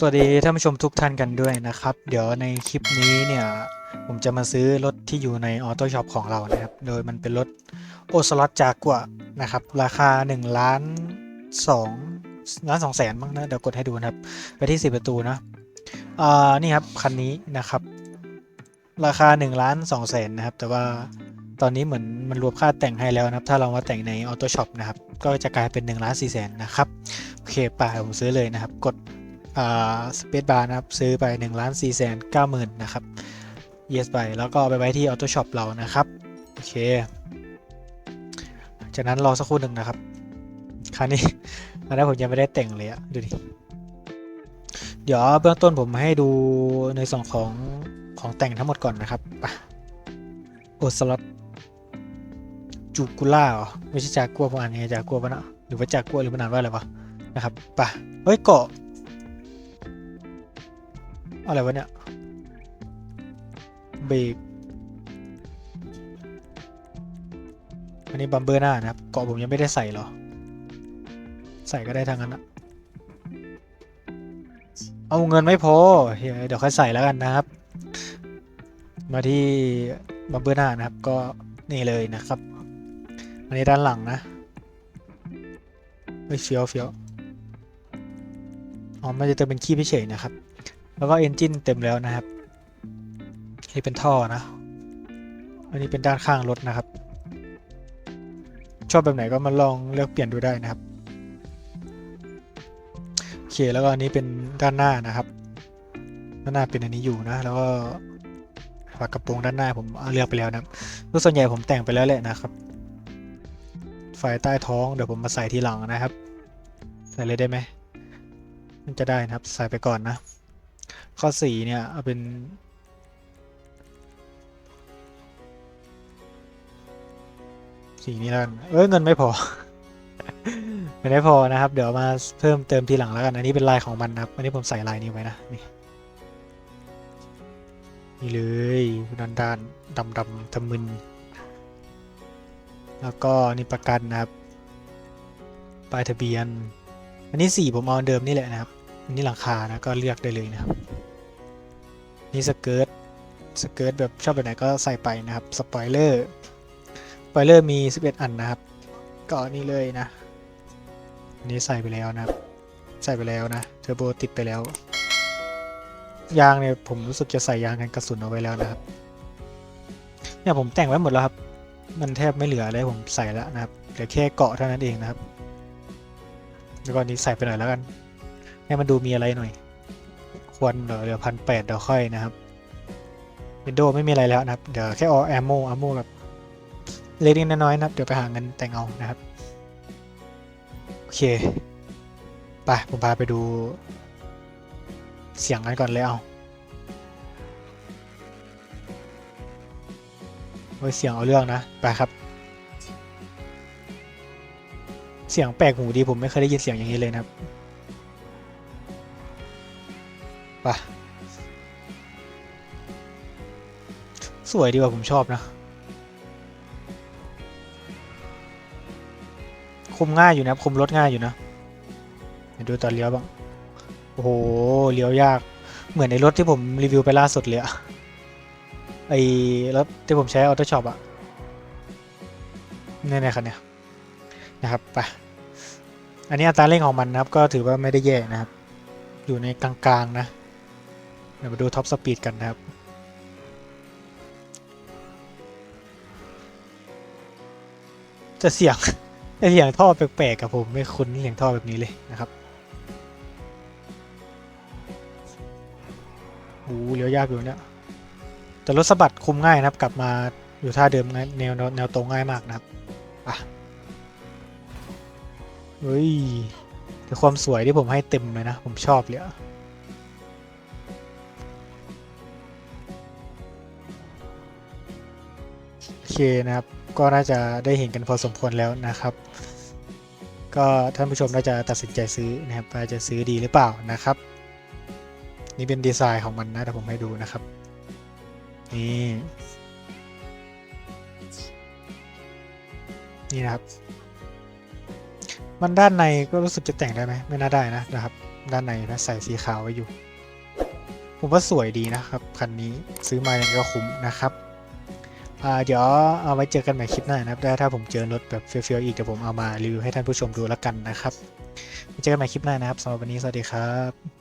สวัสดีท่านผู้ชมทุกท่านกันด้วยนะครับ เดี๋ยวในคลิปนี้เนี่ย ผมจะมาซื้อรถที่อยู่ในออโต้ช็อปของเรานะครับ โดยมันเป็นรถโอสล็อตจากัวนะครับ ราคา1ล้าน2ล้าน2แสนมั้งนะ เดี๋ยวกดให้ดูนะครับ ไปที่ 10 ประตูนะอ่านี่ครับ คันนี้นะครับ ราคา1ล้าน2แสนนะครับ แต่ว่าตอนนี้เหมือนมันรวมค่าแต่งให้แล้วนะครับ ถ้าเรามาแต่งในออโต้ช็อปนะครับ ก็จะกลายเป็น1ล้าน4แสนนะครับ โอเคไป่าผมซื้อเลยนะครับ กด สเปซบาร์นะครับ ซื้อไป1ล้าน4แสน9หมื่นนะครับ yes ไปแล้วก็ไปไว้ที่ Auto Shop เรานะครับ โอเค จากนั้นรอสักครู่หนึ่งนะครับคราวนี้คราวนี้ผมยังไม่ได้แต่งเลยอะดูดิ เดี๋ยวเบื้องต้นผมให้ดูในส่วนของของแต่งทั้งหมดก่อนนะครับไปโอสล็อตจูกุล่าเหรอไม่ใช่จากกัวผมอ่านยังไงจากกัวปะนะหรือว่าจากกัวหรือมันอ่านว่าอะไรวะนะครับไปเฮ้ยเกาะ อะไรวะเนี่ยเบรกอันนี้บัมเบอร์หน้านะครับเกาะผมยังไม่ได้ใส่หรอ ใส่ก็ได้ทางนั้นอะเอาเงินไม่พอเฮ้ยเดี๋ยวค่อยใส่แล้วกันนะครับ มาที่บัมเบอร์หน้านะครับ ก็นี่เลยนะครับ อันนี้ด้านหลังนะไม่เฟี้ยวเฟี้ยวอ๋อมันจะเติมเป็นขี้เฉยนะครับ แล้วก็เอนจินเต็มแล้วนะครับ นี่เป็นท่อนะ อันนี้เป็นด้านข้างรถนะครับ ชอบแบบไหนก็มาลองเลือกเปลี่ยนดูได้นะครับ โอเค แล้วก็อันนี้เป็นด้านหน้านะครับ ด้านหน้าเป็นอันนี้อยู่นะ แล้วก็ฝากระโปรงด้านหน้าผมเลือกไปแล้วนะรับรถส่วนใหญ่ผมแต่งไปแล้วแหละนะครับไฟใต้ท้องเดี๋ยวผมมาใส่ทีหลังนะครับ ใส่เลยได้ไหมมันจะได้นะครับ ใส่ไปก่อนนะ ข้อสี่เนี่ยเอาเป็น สีนี้แล้วกันเอ้ยเงินไม่พอ ไม่ได้พอนะครับ เดี๋ยวมาเพิ่มเติมทีหลังแล้วกัน อันนี้เป็นลายของมันนะครับ อันนี้ผมใส่ลายนี้ไว้นะ นี่นี่เลยด้านด้านดำดำทะมึน แล้วก็นี่ประกันนะครับป้ายทะเบียน อันนี้สีผมเอาเดิมนี่แหละนะครับอันนี้หลังคานะก็เลือกได้เลยนะครับ นี่สเกิร์ตสเกิร์ตแบบชอบแบบไหนก็ใส่ไปนะครับสปอยเลอร์สปอยเลอร์มี 11 อันนะครับก็นี่เลยนะอันนี้ใส่ไปแล้วนะครับ ใส่ไปแล้วนะเทอร์โบติดไปแล้ว ยางเนี่ยผมรู้สึกจะใส่ยางกันกระสุนเอาไว้แล้วนะครับเนี่ยผมแต่งไว้หมดแล้วครับ มันแทบไม่เหลืออะไรผมใส่แล้วนะครับเหลือแค่เกาะเท่านั้นเองนะครับแล้วก็นนี้ใส่ไปหน่อยแล้วกัน ให้มันดูมีอะไรหน่อย ควรเดี๋ยวพันแปดเดี๋ยวค่อยนะครับวินโดว์ไม่มีอะไรแล้วนะครับ เดี๋ยวแค่เอาแอมโมแอมโมแบบเล็กๆน้อยๆนะครับ เดี๋ยวไปหาเงินแต่งเอานะครับ โอเค ไป ผมพาไปดู เสียงกันก่อนเลยเอาโอ้ยเสียงเอาเรื่องนะ ไปครับ เสียงแปลกหูดีผมไม่เคยได้ยินเสียงอย่างนี้เลยนะครับ ไปสวยดีว่ะผมชอบนะคุมง่ายอยู่นะคุมรถง่ายอยู่นะเดี๋ยวดูตอนเลี้ยวบ้างโอ้โหเลี้ยวยาก เหมือนในรถที่ผมรีวิวไปล่าสุดเลยอะไอ้รถที่ผมใช้ออโต้ช็อปอะนี่ๆคันเนี้ยนะครับไปอันนี้อัตราเร่งของมันนะครับ ก็ถือว่าไม่ได้แย่นะครับ อยู่ในกลางๆนะ เดี๋ยวมาดูท็อปสปีดกันนะครับ จะเสียงเสียงท่อแปลกๆกับผมไม่คุ้นเสียงท่อแบบนี้เลยนะครับโอ้เลี้ยวยากอยู่เนี่ยแต่รถสะบัดคุมง่ายนะครับ กลับมาอยู่ท่าเดิมง่ายแนวแนวแนวตรงง่ายมากนะครับอะเฮ้ยแต่ความสวยที่ผมให้เต็มเลยนะ ผมชอบเลยอะ นะครับ ก็น่าจะได้เห็นกันพอสมควรแล้วนะครับ ก็ท่านผู้ชมน่าจะตัดสินใจซื้อนะครับว่าจะซื้อดีหรือเปล่านะครับ นี่เป็นดีไซน์ของมันนะแต่ผมให้ดูนะครับ นี่นี่นะครับ มันด้านในก็รู้สึกจะแต่งได้ไหมไม่น่าได้นะนะครับ ด้านในนะใส่สีขาวไว้อยู่ ผมว่าสวยดีนะครับคันนี้ซื้อมายังก็คุ้มนะครับ เดี๋ยวเอาไว้เจอกันใหม่คลิปหน้านะครับถ้าผมเจอรถแบบเฟี้ยวๆอีกเดี๋ยวผมเอามารีวิวให้ท่านผู้ชมดูแล้วกันนะครับเจอกันใหม่คลิปหน้านะครับสำหรับวันนี้สวัสดีครับ